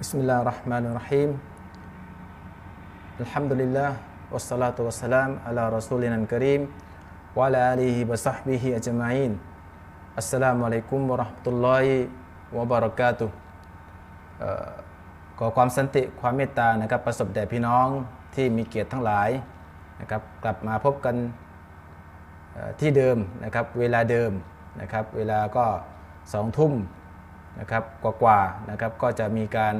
بسم الله الرحمن الرحيم الحمد لله والصلاة والسلام على رسولنا الكريم وعلى آله وصحبه أجمعين السلام عليكم ورحمة الله وبركاته เอ่อขอความสันติความเมตตานะครับประสบแด่พี่น้องที่มีเกียรติทั้งหลายนะครับกลับมาพบกันเอ่อที่เดิมนะครับเวลาเดิมนะครับเวลาก็สองทุ่มนะครับกว่าๆนะครับก็จะมีการ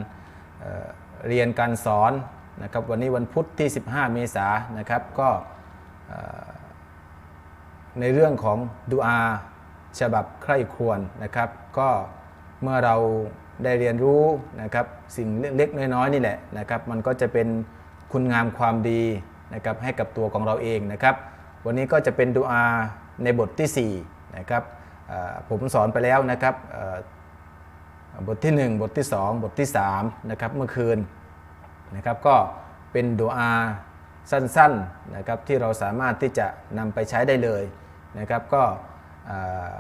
เรียนการสอนนะครับวันนี้วันพุธที่ 15 เมษายนนะครับก็ในเรื่องของดูอาฉบับใคร่ควรนะครับ ก็เมื่อเราได้เรียนรู้นะครับสิ่งเล็กๆน้อยๆนี่แหละนะครับมันก็จะเป็นคุณงามความดีนะครับให้กับตัวของเราเองนะครับ วันนี้ก็จะเป็นดูอาในบทที่4นะครับผมสอนไปแล้วนะครับ บทที่ 1 บทที่ 2 บทที่3นะครับเมื่อคืนนะครับก็เป็นดูอาสั้นๆนะครับที่เราสามารถที่จะนำไปใช้ได้เลยนะครับก็อ่อ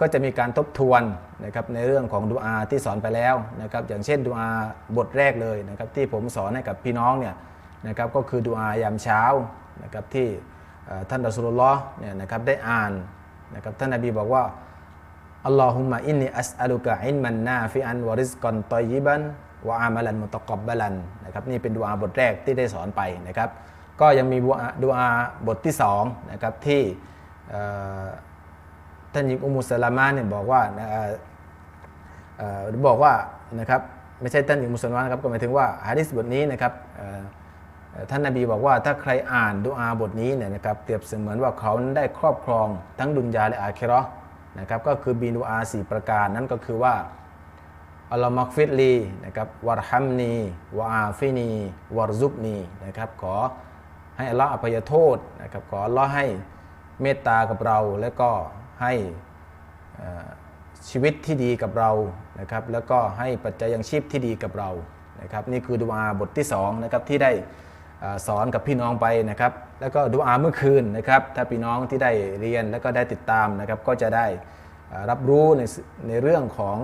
ก็จะมีการทบทวนนะครับในเรื่องของดูอาที่สอนไปแล้วนะครับอย่างเช่นดูอาบทแรกเลยนะครับที่ผมสอนให้กับพี่น้องเนี่ยนะครับก็คือดูอายามเช้านะครับที่ท่านรอสูลุลลอฮ์เนี่ยนะครับได้อ่านนะครับท่านนบีบอกว่า อัลลอฮุมะอินนีอัสอัลุกะอินมันนาฟิอันวะริสกอนตอยิบันวะอามัลันมุตะกอบบะลันนะครับนี่เป็นดูอาบทแรกที่ได้สอนไปนะครับ ก็ยังมีดูอาบทที่สองนะครับที่ท่านหญิงอุมุสลามะเนี่ยบอกว่าออบอกว่านะครับไม่ใช่ท่านหญิงมุสลิมนะครับก็หมายถึงว่าฮะดิษบทนี้นะครับเอ่อเอ่อท่านนบีบอกว่าถ้าใครอ่านดูอาบทนี้เนี่ยนะครับเปรียบเสมือนว่าเขานั้นได้ครอบครองทั้งดุนยาและอาคิราะห์ นะครับก็คือบีนูอาสี่ประการนั่นก็คือว่าอัลลอฮ์มักฟิดลีนะครับวารฮัมนีวาอาฟินีวารซุกนีนะครับขอให้อัลลอฮ์อภัยโทษนะครับขออัลลอฮ์ให้เมตตากับเรา และก็ให้ชีวิตที่ดีกับเรานะครับแล้วก็ให้ปัจจัยยังชีพที่ดีกับเรานะครับนี่คือดุอาบทที่สองนะครับที่ได้สอนกับพี่น้องไปนะครับ แล้วก็ดูอาเมื่อคืนนะครับถ้าพี่น้องที่ได้เรียนแล้วก็ได้ติดตามนะครับก็จะได้รับรู้ในในเรื่องของ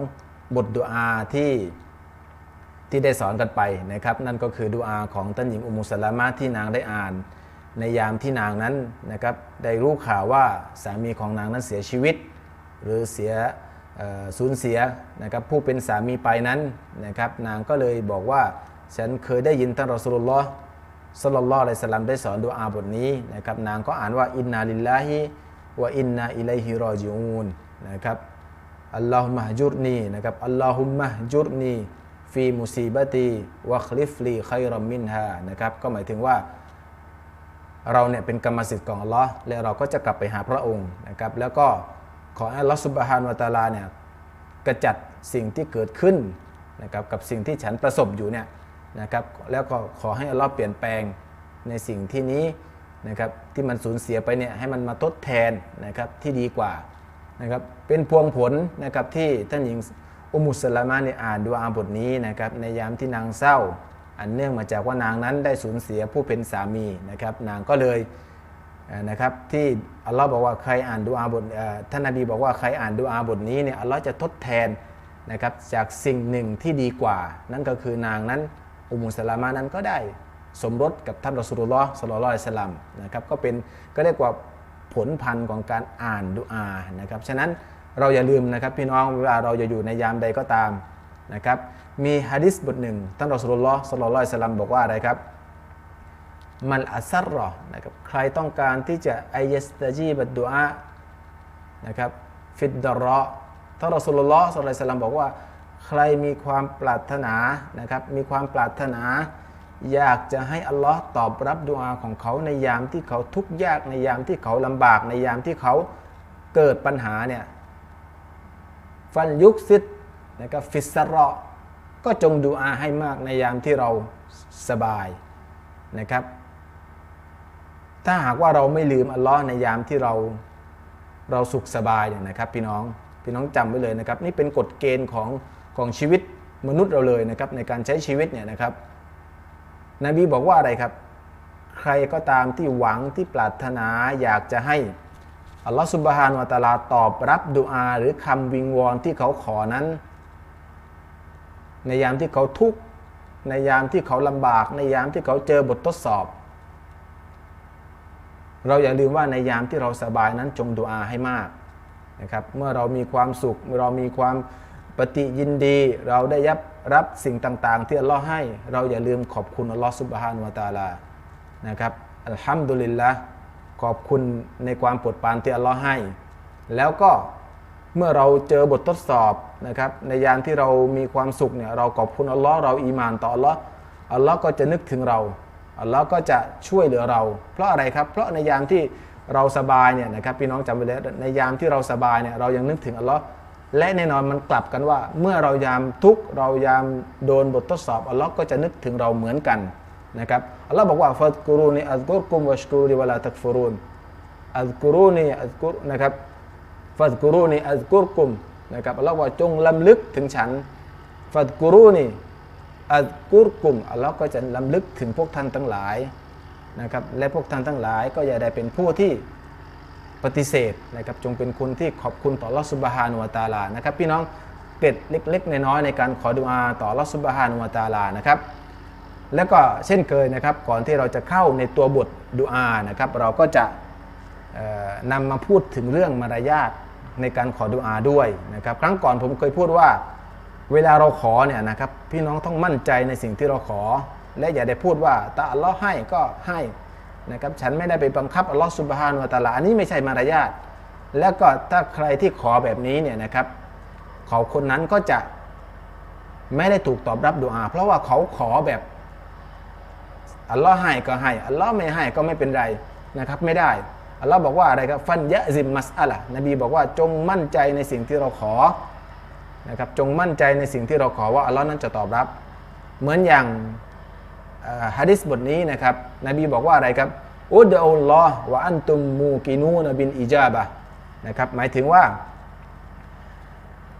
บทดูอาที่ที่ได้สอนกันไปนะครับ นั่นก็คือดูอาของท่านหญิงอุมุสลามะที่นางได้อ่าน ในยามที่นางนั้นนะครับได้รู้ข่าวว่าสามีของนางนั้นเสียชีวิต หรือเสียสูญเสียนะครับผู้เป็นสามีไปนั้นนะครับนางก็เลยบอกว่าฉันเคยได้ยินท่านรอสุลลอฮ์ สลลัลลอฮุอะลัยสลามได้สอนดูอาบทนี้นะครับนางก็อ่านว่าอินนาลิลลาฮิวะอินนาอิลัยฮิรอจิอูนนะครับอัลลอฮุมะฮ์จุรนีนะครับอัลลอฮุมะฮ์จุรนีฟีมุซีบะตีวะคลิฟลีไครอมมินฮานะครับก็หมายถึงว่าเราเนี่ยเป็นกรรมสิทธิ์ของอัลลอฮ์และเราก็จะกลับไปหาพระองค์นะครับแล้วก็ขอให้อัลลอฮ์สุบฮานวะตาลาเนี่ยกระจัดสิ่งที่เกิดขึ้นนะครับกับสิ่งที่ฉันประสบอยู่เนี่ย นะครับแล้วก็ขอให้อัลลอฮ์เปลี่ยนแปลงในสิ่งที่นี้นะครับที่มันสูญเสียไปเนี่ยให้มันมาทดแทนนะครับที่ดีกว่านะครับเป็นพวงผลนะครับที่ท่านหญิงอุมุสลามะเนี่ยอ่านดูอาบทนี้นะครับในยามที่นางเศร้า อันเนื่องมาจากว่านางนั้นได้สูญเสียผู้เป็นสามีนะครับนางก็เลยนะครับที่อัลลอฮ์บอกว่าใครอ่านดูอาบทท่านนบีบอกว่าใครอ่านดูอาบทนี้เนี่ยอัลลอฮ์จะทดแทนนะครับจากสิ่งหนึ่งที่ดีกว่า นั่นก็คือนางนั้น อุมุสลามะนั้นก็ได้สมรสกับท่านรอสูลุลลอฮ์สลลัลอยสลลัมนะครับก็เป็นก็เรียกว่าผลพันธุ์ของการอ่านดูอานะครับฉะนั้นเราอย่าลืมนะครับพี่น้องเวลาเราจะอยู่ในยามใดก็ตามนะครับมีฮะดิษบทหนึ่งท่านรอสูลุลลอฮ์สลลัลอยสลลัมบอกว่าอะไรครับมันอัสรรอนะครับใครต้องการที่จะไอายสตาจีบัดดุอานะครับฟิดดรอท่านรอสุลลอฮ์สุลลัลสลัมบอกว่า ใครมีความปรารถนานะครับ มีความปรารถนา อยากจะให้อัลลอฮ์ตอบรับดุอาของเขาในยามที่เขาทุกข์ยากในยามที่เขาลำบากในยามที่เขาเกิดปัญหาเนี่ยฟันยุกซิดนะครับฟิสรอก็จงดูอาให้มากในยามที่เราสบายนะครับ ถ้าหากว่าเราไม่ลืมอัลลอฮ์ในยามที่เราเราสุขสบายเนี่ยนะครับ พี่น้องพี่น้องจำไว้เลยนะครับ นี่เป็นกฎเกณฑ์ของ ของชีวิตมนุษย์เราเลยนะครับในการใช้ชีวิตเนี่ยนะครับ นบีบอกว่าอะไรครับ ใครก็ตามที่หวังที่ปรารถนาอยากจะให้อัลลอฮฺสุบฮานวะตาลาตอบรับดุอาหรือคำวิงวอนที่เขาขอนั้น ในยามที่เขาทุกข์ในยามที่เขาลำบาก ในยามที่เขาเจอบททดสอบ เราอย่าลืมว่าในยามที่เราสบายนั้นจงดุอาให้มากนะครับเมื่อเรามีความสุขเรามีความ ปฏิยินดีเราได้ยับรับสิ่งต่างๆ ที่อัลลอฮ์ให้ เราอย่าลืมขอบคุณอัลลอฮ์ซุบฮานุวะตาลานะครับอัลฮัมดุลิลละขอบคุณในความโปรดปรานที่อัลลอฮ์ให้ แล้วก็เมื่อเราเจอบททดสอบนะครับในยามที่เรามีความสุขเนี่ยเราขอบคุณอัลลอฮ์เราอีมานต่ออัลลอฮ์อัลลอฮ์ก็จะนึกถึงเราอัลลอฮ์ก็จะช่วยเหลือเรา เพราะอะไรครับ เพราะในยามที่เราสบายเนี่ยนะครับพี่น้องจำไว้เลยในยามที่เราสบายเนี่ยเรายังนึกถึงอัลลอฮ์ และแน่นอนมันกลับกันว่า เมื่อเรายามทุกเรายามโดนบททดสอบอัลลอฮ์ก็จะนึกถึงเราเหมือนกันนะครับอัลลอฮ์บอกว่าฟัดกุรูนีอัลกุรกุมวัชกรูนีวลาตักฟุรุนอัลกุรูนีอัลกุรนะครับฟัดกุรูนีอัลกุรกุมนะครับอัลลอฮ์ว่าจงลำลึกถึงฉันฟัดกุรูนีอัลกุรกุมอัลลอฮ์ก็จะลำลึกถึงพวกท่านทั้งหลายนะครับและพวกท่านทั้งหลายก็อย่าได้เป็นผู้ที่ ปฏิเสธนะครับจงเป็นคนที่ขอบคุณต่อลอสุบฮานุวาตาลานะครับพี่น้องเกร็ดเล็กๆน้อยๆในการขอดุอาต่อลอสุบฮานุวาตาลานะครับแล้วก็เช่นเคยนะครับก่อนที่เราจะเข้าในตัวบทดุอานะครับเราก็จะนำมาพูดถึงเรื่องมารยาทในการขอดุอาด้วยนะครับครั้งก่อนผมเคยพูดว่า เวลาเราขอเนี่ยนะครับพี่น้องต้องมั่นใจในสิ่งที่เราขอ และอย่าได้พูดว่าตาอัลลอฮ์ให้ก็ให้ นะครับฉันไม่ได้ไปบังคับอัลลอฮ์สุบฮานุวะตาลาอันนี้ไม่ใช่มารยาทแล้วก็ถ้าใครที่ขอแบบนี้เนี่ยนะครับเขาคนนั้นก็จะไม่ได้ถูกตอบรับดุอา เพราะว่าเขาขอแบบอัลลอฮ์ให้ก็ให้อัลลอฮ์ไม่ให้ก็ไม่เป็นไรนะครับไม่ได้อัลลอฮ์บอกว่าอะไรครับฟันยะซิมมัสอะลละนบีบอกว่าจงมั่นใจในสิ่งที่เราขอนะครับจงมั่นใจในสิ่งที่เราขอว่าอัลลอฮ์นั้นจะตอบรับ เหมือนอย่าง ฮะดิษบทนี้นะครับนบีบอกว่าอะไรครับอุดอัลลอฮ์วะอันตุมมูกินูนบินอิจาบะนะครับหมายถึงว่า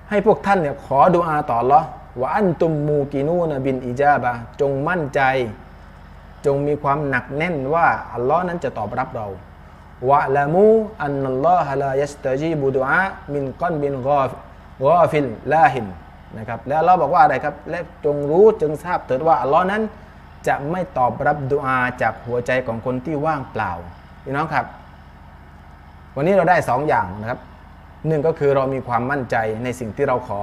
ให้พวกท่านเนี่ยขอดุอาต่ออัลลอฮ์วะอันตุมมูกินูนบินอิจาบะจงมั่นใจ จงมีความหนักแน่นว่าอัลลอฮ์นั้นจะตอบรับเราวะละมูอันนัลลอฮะลายัสตจีบุดุอามินกอนบินกอฟกอฟิลลาหินนะครับแล้วเราบอกว่าอะไรครับและจงรู้จงทราบเถิดว่าอัลลอฮ์นั้น จะไม่ตอบรับดุอาจากหัวใจของคนที่ว่างเปล่าพี่น้องครับ วันนี้เราได้สองอย่างนะครับหนึ่งก็คือเรามีความมั่นใจในสิ่งที่เราขอ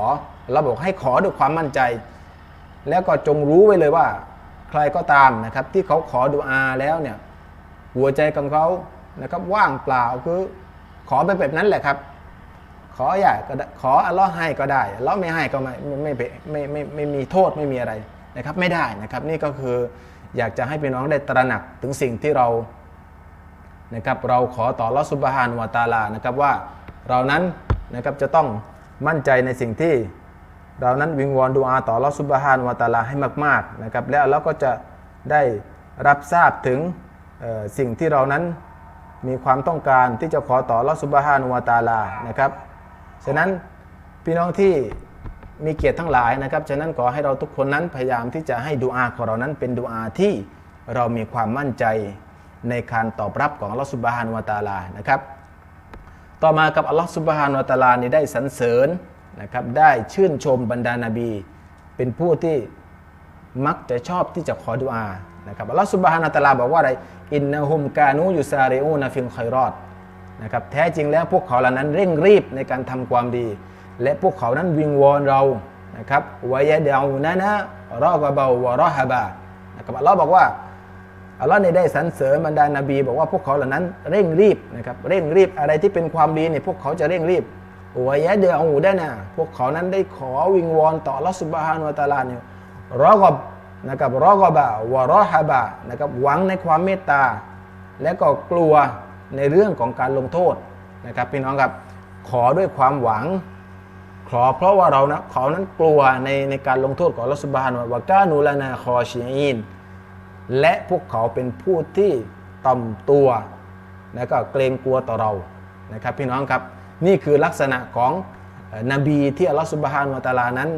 เราบอกให้ขอด้วยความมั่นใจ แล้วก็จงรู้ไว้เลยว่า ใครก็ตามนะครับ ที่เขาขอดุอาแล้วเนี่ยหัวใจของเขานะครับว่างเปล่าคือขอไปแบบนั้นแหละครับ ขออยากก็ขออัลลอฮ์ให้ก็ได้อัลลอฮ์ไม่ให้ก็ไม่ไม่ไม่ไม่ไม่ไม่มีโทษไม่มีอะไร นะครับไม่ได้นะครับนี่ก็คืออยากจะให้พี่น้องได้ตระหนักถึงสิ่งที่เรานะครับเราขอต่อลอสุบฮานวะตาลานะครับว่าเรานั้นนะครับจะต้องมั่นใจในสิ่งที่เรานั้นวิงวอนดูอาต่อลอสุบฮานวะตาลาให้มากๆนะครับแล้วเราก็จะได้รับทราบถึงสิ่งที่เรานั้นมีความต้องการที่จะขอต่อลอสุบฮานวะตาลานะครับฉะนั้นพี่น้องที่ มีเกียรติทั้งหลายนะครับ ฉะนั้นขอให้เราทุกคนนั้นพยายามที่จะให้ดูอาของเรานั้นเป็นดูอาที่เรามีความมั่นใจในการตอบรับของอัลลอฮฺสุบฮานวะตาลานะครับ ต่อมากับอัลลอฮฺสุบฮานวะตาลานี่ได้สรรเสริญนะครับ ได้ชื่นชมบรรดานาบี เป็นผู้ที่มักจะชอบที่จะขอดุอานะครับอัลลอฮฺสุบฮานวะตาลาบอกว่าอะไรอินนะฮุมกานูยุซาเรอูนาฟิลคอยรอดนะครับแท้จริงแล้วพวกเขาเหล่านั้นเร่งรีบในการทำความดี และพวกเขานั้นวิงวอนเรานะครับวายเดานะนะรอกะเบาวะรอฮบานะครับอัลลอฮ์บอกว่าอัลลอฮ์ในได้สรรเสริญบรรดานาบีบอกว่าพวกเขาเหล่านั้นเร่งรีบนะครับเร่งรีบอะไรที่เป็นความดีเนี่ยพวกเขาจะเร่งรีบวายเดอูได้นะพวกเขานั้นได้ขอวิงวอนต่ออัลลอฮ์สุบฮานุวะตาลาเนี่ยรอกบนะครับรอกบะวะรอฮบะนะครับหวังในความเมตตา และก็กลัวในเรื่องของการลงโทษนะครับพี่น้องครับขอด้วยความหวัง ขอเพราะว่าเรานะเขานั้นกลัวในในการลงโทษของอัลอสุบฮานุวะกานูลานาคอชีอินและพวกเขาเป็นผู้ที่ต่อมตัวและก็เกรงกลัวต่อเรานะครับพี่น้องครับนี่คือลักษณะของนบีที่อัลลอฮฺสุบฮานุวะตาลานั้น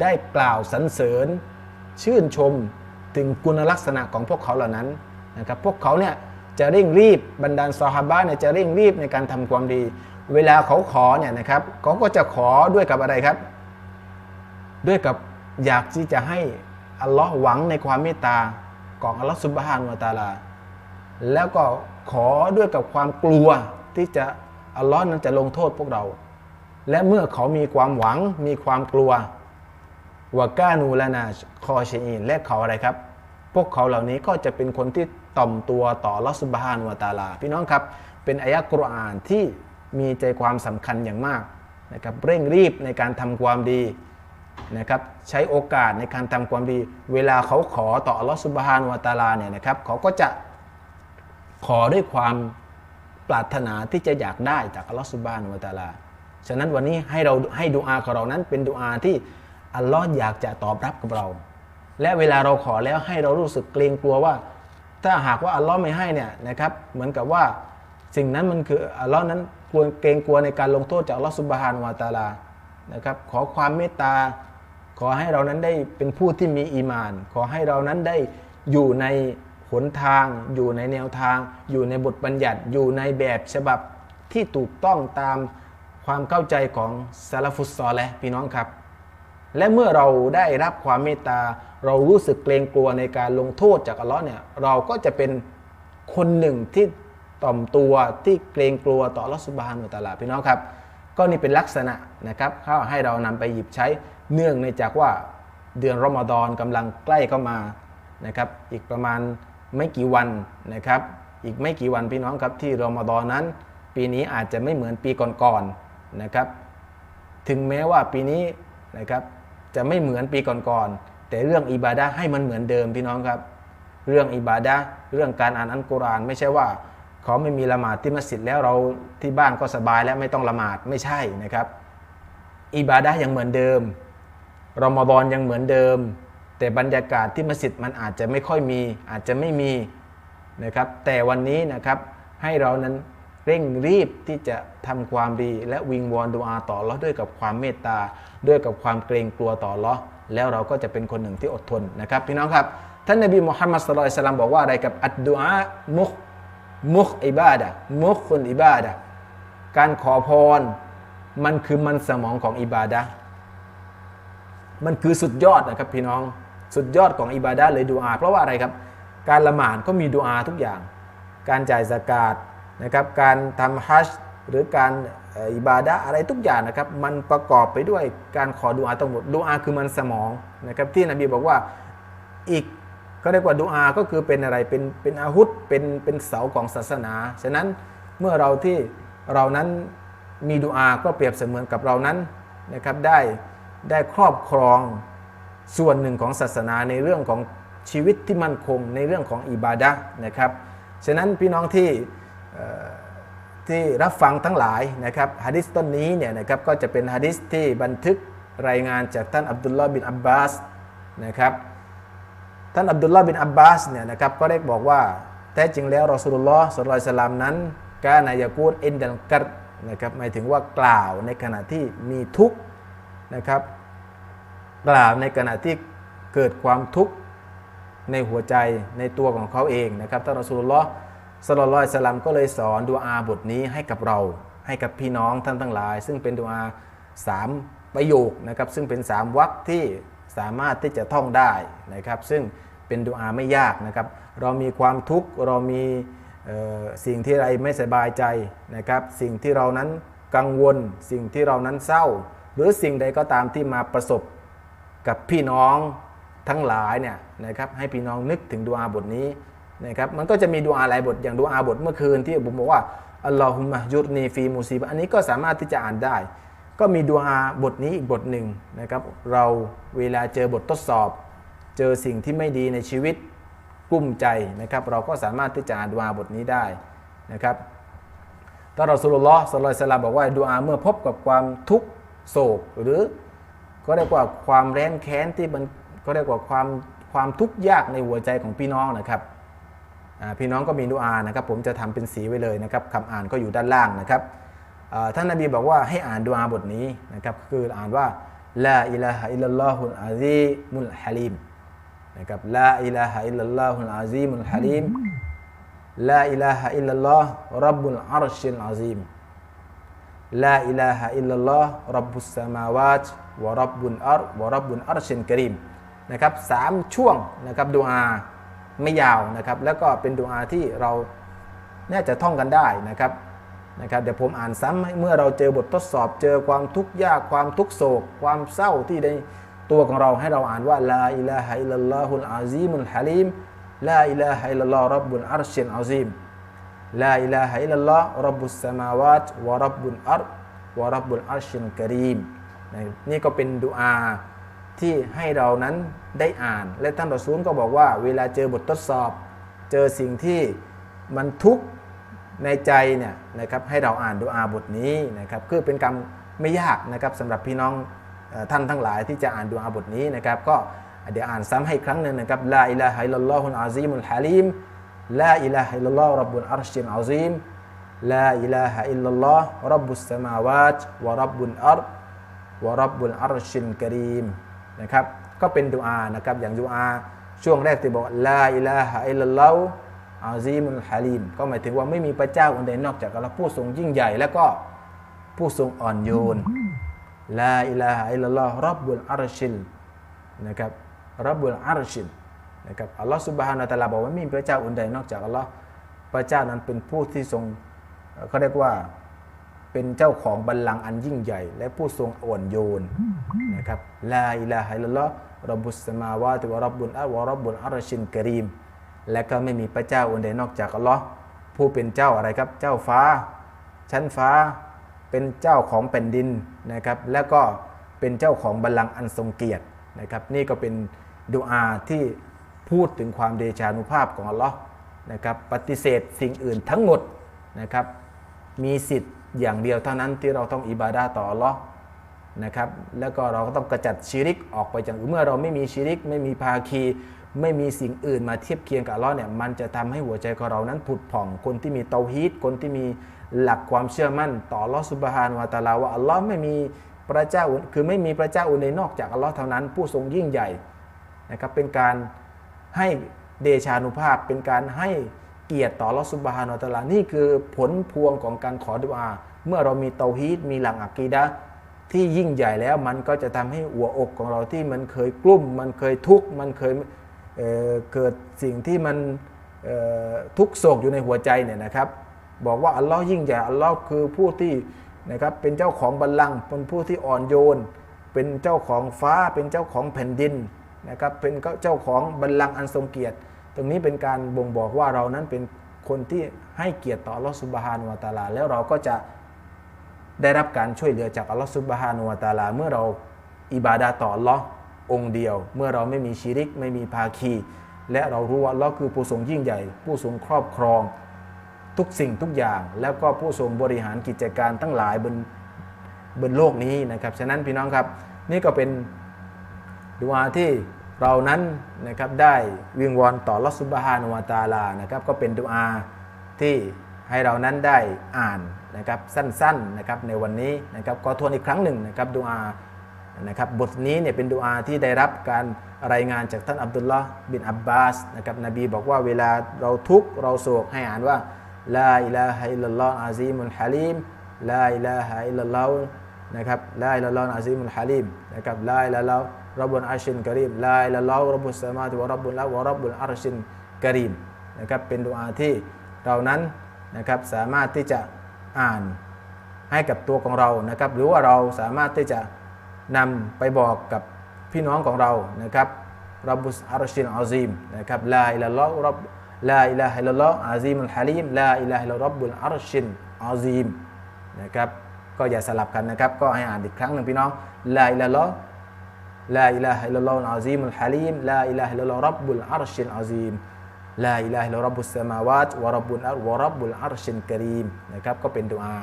ได้กล่าวสรรเสริญชื่นชมถึงคุณลักษณะของพวกเขาเหล่านั้นนะครับพวกเขาเนี่ยจะเร่งรีบบรรดาซอฮาบะเนี่ยจะเร่งรีบในการทำความดี เวลาเขาขอเนี่ยนะครับเขาก็จะขอด้วยกับอะไรครับ ด้วยกับอยากที่จะให้อัลลอฮ์หวังในความเมตตาของอัลลอฮ์สุบฮานุวตาลา แล้วก็ขอด้วยกับความกลัวที่จะอัลลอฮ์นั้นจะลงโทษพวกเรา และเมื่อเขามีความหวังมีความกลัววากานูละนาคอเชอีนและเขาอะไรครับ พวกเขาเหล่านี้ก็จะเป็นคนที่ต่อมตัวต่ออัลลอฮ์สุบฮานุวตาลา พี่น้องครับ เป็นอายะกุรอานที่ มีใจความสำคัญอย่างมากนะครับเร่งรีบในการทำความดีนะครับใช้โอกาสในการทำความดี เวลาเขาขอต่ออัลลอฮ์สุบฮานุวะตาลาเนี่ยนะครับเขาก็จะขอด้วยความปรารถนาที่จะอยากได้จากอัลลอฮ์สุบฮานุวะตาลาฉะนั้นวันนี้ให้เราให้ดุอาของเรานั้นเป็นดุอาที่อัลลอฮ์อยากจะตอบรับกับเรา และเวลาเราขอแล้วให้เรารู้สึกเกรงกลัวว่า ถ้าหากว่าอัลลอฮ์ไม่ให้เนี่ยนะครับเหมือนกับว่าสิ่งนั้นมันคืออัลลอฮ์นั้น ควเกรงกลัวในการลงโทษจากลอสุบฮานวะตาลานะครับขอความเมตตา ขอให้เรานั้นได้เป็นผู้ที่มีอีมาน ขอให้เรานั้นได้อยู่ในหนทาง อยู่ในแนวทาง อยู่ในบทบัญญัติ อยู่ในแบบฉบับที่ถูกต้องตามความเข้าใจของซาลฟุตซอลและพี่น้องครับ และเมื่อเราได้รับความเมตตา เรารู้สึกเกรงกลัวในการลงโทษจากอัลลอฮ์เนี่ยเราก็จะเป็นคนหนึ่งที่ ต่อมตัวที่เกรงกลัวต่ออัลอสุบานุตะอาลาพี่น้องครับ ก็นี่เป็นลักษณะนะครับเขาให้เรานำไปหยิบใช้เนื่องในจากว่าเดือนรอมฎอนกำลังใกล้เข้ามานะครับอีกประมาณไม่กี่วันนะครับ อีกไม่กี่วันพี่น้องครับที่รอมฎอนนั้น ปีนี้อาจจะไม่เหมือนปีก่อนๆนะครับ ถึงแม้ว่าปีนี้นะครับจะไม่เหมือนปีก่อนๆแต่เรื่องอิบาดะให้มันเหมือนเดิมพี่น้องครับ เรื่องอิบาดะเรื่องการอ่านอัลกุรอานไม่ใช่ว่า เขาไม่มีละหมาดที่มัสยิดแล้วเราที่บ้านก็สบายแล้วไม่ต้องละหมาดไม่ใช่นะครับ อิบาดะยังเหมือนเดิมรอมฎอนยังเหมือนเดิม แต่บรรยากาศที่มัสยิดมันอาจจะไม่ค่อยมีอาจจะไม่มีนะครับแต่วันนี้นะครับให้เรานั้นเร่งรีบที่จะทำความดี และวิงวอนดูอาต่อเราด้วยกับความเมตตา ด้วยกับความเกรงกลัวต่อเราแล้วเราก็จะเป็นคนหนึ่งที่อดทนนะครับพี่น้องครับ ท่านนบีมุฮัมมัดสุลลัลสลามบอกว่าอะไรกับอัดดูอามุก มุกอิบาดะมุกคนอิบาดะการขอพร มันคือมันสมองของอิบาดะมันคือสุดยอดนะครับพี่น้องสุดยอดของอิบาดะเลยดูอาเพราะว่าอะไรครับ การละหมาดก็มีดูอาทุกอย่าง การจ่ายสกาดนะครับการทำฮัจหรือการอิบาดะอะไรทุกอย่างนะครับมันประกอบไปด้วยการขอดูอาทั้งหมดดูอาคือมันสมองนะครับที่นบีบอกว่าอีก ก็เรียกว่าดูอาก็คือเป็นอะไรเป็นเป็นอาวุธเป็นเป็นเสาของศาสนา ฉะนั้นเมื่อเราที่เรานั้นมีดูอาก็เปรียบเสมือนกับเรานั้นนะครับได้ได้ครอบครองส่วนหนึ่งของศาสนาในเรื่องของชีวิตที่มั่นคงในเรื่องของอิบาดะนะครับ ฉะนั้นพี่น้องที่ที่รับฟังทั้งหลายนะครับฮะดิษต้นนี้เนี่ยนะครับก็จะเป็นฮะดิษที่บันทึกรายงานจากท่านอับดุลลอฮ์บินอับบาสนะครับ ท่านอับดุลลอฮ์บินอับบาสเนี่ยนะครับก็ได้บอกว่าแท้จริงแล้วรอสูลุลลอฮ์สุลลัลสลามนั้นกานายากูดอินดัลกัดนะครับหมายถึงว่ากล่าวในขณะที่มีทุกข์นะครับ กล่าวในขณะที่เกิดความทุกข์ในหัวใจในตัวของเขาเองนะครับท่านรอสูลุลลอฮ์สลลัลสลัมก็เลยสอนดูอาบทนี้ให้กับเราให้กับพี่น้องท่านทั้งหลาย ซึ่งเป็นดูอาสามประโยคนะครับซึ่งเป็นสามวรรคที่ สามารถที่จะท่องได้นะครับ ซึ่งเป็นดูอาไม่ยากนะครับ เรามีความทุกข์เรามีสิ่งที่ไรไม่สบายใจนะครับ สิ่งที่เรานั้นกังวล สิ่งที่เรานั้นเศร้า หรือสิ่งใดก็ตามที่มาประสบกับพี่น้องทั้งหลายเนี่ยนะครับให้พี่น้องนึกถึงดูอาบทนี้นะครับมันก็จะมีดูอาหลายบทอย่างดูอาบทเมื่อคืนที่ผมบอกว่าอัลลอฮุมะยุรนีฟีมูซีบอันนี้ก็สามารถที่จะอ่านได้ ก็มีดูอาบทนี้อีกบทหนึ่งนะครับ เราเวลาเจอบททดสอบ เจอสิ่งที่ไม่ดีในชีวิตกุ้มใจนะครับ เราก็สามารถที่จะอ่านดูอาบทนี้ได้นะครับถ้าเราสุลลอสุลลัลสลาบอกว่าดูอาเมื่อพบกับความทุกโศก หรือก็เรียกว่าความแร้นแค้นที่มันก็เรียกว่าความความทุกข์ยากในหัวใจของพี่น้องนะครับพี่น้องก็มีดูอานะครับ ผมจะทำเป็นสีไว้เลยนะครับคำอ่านก็อยู่ด้านล่างนะครับ ท่านนบีบอกว่าให้อ่านดูอาบทนี้นะครับคืออ่านว่าลาอิลาฮะอิลลัลลอฮุลอาซีมุลฮะลีมนะครับลาอิลาฮะอิลลัลลอฮุลอาซีมุลฮะลีมลาอิลาฮะอิลลัลลอฮ์รับบุลอาร์ชิลอาซีมลาอิลาฮะอิลลัลลอฮ์รับบุสสมาวาตวะรับบุลอาร์วะรับบุลอาร์ชิลกรีมนะครับสามช่วงนะครับดูอาไม่ยาวนะครับแล้วก็เป็นดูอาที่เราน่าจะท่องกันได้นะครับ นะครับเดี๋ยวผมอ่านซ้ำเมื่อเราเจอบททดสอบเจอความทุกข์ยากความทุกโศก ความเศร้าที่ในตัวของเราให้เราอ่านว่าลาอิลาฮะอิลลอฮุลอาซีมุลฮะลีมลาอิลาฮะอิลลอฮ์รับบุลอัรชินอาซีมลาอิลาฮะอิลลอฮ์รับบุสสมาวาตวะรับบุลอัรวะรับบุลอัรชินกะรีมนี่ก็เป็นดุอาที่ให้เรานั้นได้อ่าน และท่านรอซูลก็บอกว่า เวลาเจอบททดสอบ เจอสิ่งที่มันทุกข์ ในใจเนี่ยนะครับให้เราอ่านดูอาบทนี้นะครับคือเป็นกรรมไม่ยากนะครับสำหรับพี่น้องท่านทั้งหลายที่จะอ่านดูอาบทนี้นะครับก็เดี๋ยวอ่านซ้ำให้ครั้งหนึ่งนะครับลาอิลาฮิลลอฮุลอาซีมุลฮาลิมลาอิลาฮิลลอฮ์รับบุลอาร์ชิลอาซีมลาอิลาฮิลลอฮ์รับบุสสมาวาตวะรับบุลอาร์วะรับบุลอาร์ชิลกรีมนะครับก็เป็นดูอานะครับอย่างดูอาช่วงแรกที่บอกลาอิลาฮิลลอฮ์ อาซีมุลฮะลีมก็หมายถึงว่าไม่มีพระเจ้าองค์ใดนอกจากอัลลอฮ์ผู้ทรงยิ่งใหญ่และก็ผู้ทรงอ่อนโยนลาอิลาฮะอิลลัลอฮรับบุลอารชิลนะครับรับบุลอารชิลนะครับอัลลอฮ์สุบฮานาตะลาบอกว่าไม่มีพระเจ้าอื่นใดนอกจากอัลลอฮ์พระเจ้านั้นเป็นผู้ที่ทรงเขาเรียกว่าเป็นเจ้าของบัลลังก์อันยิ่งใหญ่ และผู้ทรงอ่อนโยนนะครับลาอิลาฮะอิลลัลอฮ์รับบุสสมาวาติวะรับบุลอัลวะรับบุลอัรชินกรีม และก็ไม่มีพระเจ้าอื่นใดนอกจากอัลลอฮ์ผู้เป็นเจ้าอะไรครับ เจ้าฟ้า ชั้นฟ้า เป็นเจ้าของแผ่นดินนะครับ แล้วก็เป็นเจ้าของบัลลังก์อันทรงเกียรตินะครับ นี่ก็เป็นดุอาที่พูดถึงความเดชานุภาพของอัลลอฮ์นะครับปฏิเสธสิ่งอื่นทั้งหมดนะครับ มีสิทธิ์อย่างเดียวเท่านั้นที่เราต้องอิบาดาต่ออัลลอฮ์นะครับ แล้วก็เราก็ต้องกระจัดชิริกออกไปจากเมื่อเราไม่มีชิริก ไม่มีภาคี ไม่มีสิ่งอื่นมาเทียบเคียงกับอัลลอฮ์เนี่ยมันจะทำให้หัวใจของเรานั้นผุดผ่อง คนที่มีเตาฮีดคนที่มีหลักความเชื่อมั่น ต่ออัลลอฮ์สุบฮานวะตาลาว่าอัลลอฮ์ไม่มีพระเจ้าคือไม่มีพระเจ้าอื่นใดนอกจากอัลลอฮ์เท่านั้น ผู้ทรงยิ่งใหญ่นะครับเป็นการให้เดชานุภาพ เป็นการให้เกียรติต่ออัลลอฮ์สุบฮานวะตาลานี่คือผลพวงของการขอดุอา เมื่อเรามีเตาฮีดมีหลักอะกีดะที่ยิ่งใหญ่แล้วมันก็จะทำให้หัวอกของเราที่มันเคยกลุ้ม มันเคยทุกข์มันเคย เเกิดสิ่งที่มันทุกโศกอยู่ในหัวใจเนี่ยนะครับ บอกว่าอัลลอฮ์ยิ่งใหญ่อัลลอฮ์คือผู้ที่นะครับเป็นเจ้าของบัลลังก์เป็นผู้ที่อ่อนโยน เป็นเจ้าของฟ้าเป็นเจ้าของแผ่นดินนะครับเป็นเจ้าของบัลลังก์อันทรงเกียรติ ตรงนี้เป็นการบ่งบอกว่าเรานั้นเป็นคนที่ให้เกียรติต่ออัลลอฮ์สุบฮานุวะตาลา แล้วเราก็จะได้รับการช่วยเหลือจากอัลลอฮฺซุบฮานุวะตาลา เมื่อเราอิบาดาต่ออัลลอฮ์ องค์เดียว เมื่อเราไม่มีชิริกไม่มีภาคี และเรารู้ว่าอัลลอฮ์คือผู้ทรงยิ่งใหญ่ ผู้ทรงครอบครอง ทุกสิ่งทุกอย่าง แล้วก็ผู้ทรงบริหารกิจการทั้งหลายบนบนโลกนี้นะครับฉะนั้นพี่น้องครับนี่ก็เป็นดุอาที่เรานั้นนะครับได้วิงวอนต่อลอฮ์ซุบฮานุวะตาลานะครับก็เป็นดุอาที่ให้เรานั้นได้อ่านนะครับสั้นๆนะครับในวันนี้นะครับก็ทวนอีกครั้งหนึ่งนะครับดุอา นะครับบทนี้เนี่ยเป็นดุอาที่ได้รับการรายงานจากท่านอับดุลลอฮ์บินอับบาสนะครับนบีบอกว่าเวลาเราทุกข์เราโศกให้อ่านว่าลาอิลาฮะอิลลัลลอฮ์อาซีมุลฮะลีมลาอิลาฮะอิลลัลลอฮ์นะครับลาอิลลัลลอฮ์อาซีมุลฮะลีมนะครับลาอิลลัลลอฮ์รับบุลอาชินกะรีมลาอิลลัลลอฮ์รับบุสมาติวะรับบุลละวะรับบุลอารชินกะรีมนะครับเป็นดุอาที่เรานั้นนะครับสามารถที่จะอ่านให้กับตัวของเรานะครับหรือว่าเราสามารถที่จะ นำไปบอกกับพี่น้องของเรานะครับรับบุสอารชินอาซีมนะครับลาอิลลอฮ์รับลาอิลาฮิลลอฮ์อาซีมุลฮะลีมลาอิลาฮิลลอรับบุลอารชินอาซีมนะครับก็อย่าสลับกันนะครับ ก็ให้อ่านอีกครั้งหนึ่งพี่น้องลาอิลลอฮ์ลาอิลาฮิลลอฮ์อาซีมุลฮะลีมลาอิลาฮิลลอฮ์รับบุลอารชินอาซีมลาอิลาฮิลลอรับบุสสมาวัตวรับบุลวรับบุลอารชินกรีมนะครับก็เป็นดุอา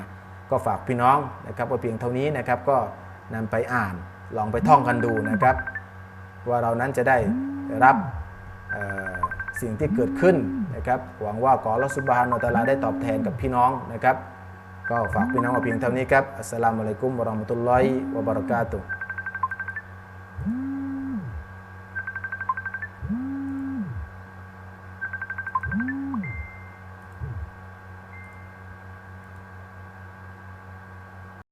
ก็ฝากพี่น้องนะครับว่าเพียงเท่านี้นะครับก็ นำไปอ่าน ลองไปท่องกันดูนะครับ ว่าเรานั้นจะได้รับสิ่งที่เกิดขึ้นนะครับ หวังว่าขอรัสุบฮานอตะอาลาได้ตอบแทนกับพี่น้องนะครับ ก็ฝากพี่น้องเอาเพียงเท่านี้ครับอัสสลามุอะลัยกุมวะเราะห์มะตุลลอฮิวะบะเราะกาตุฮ์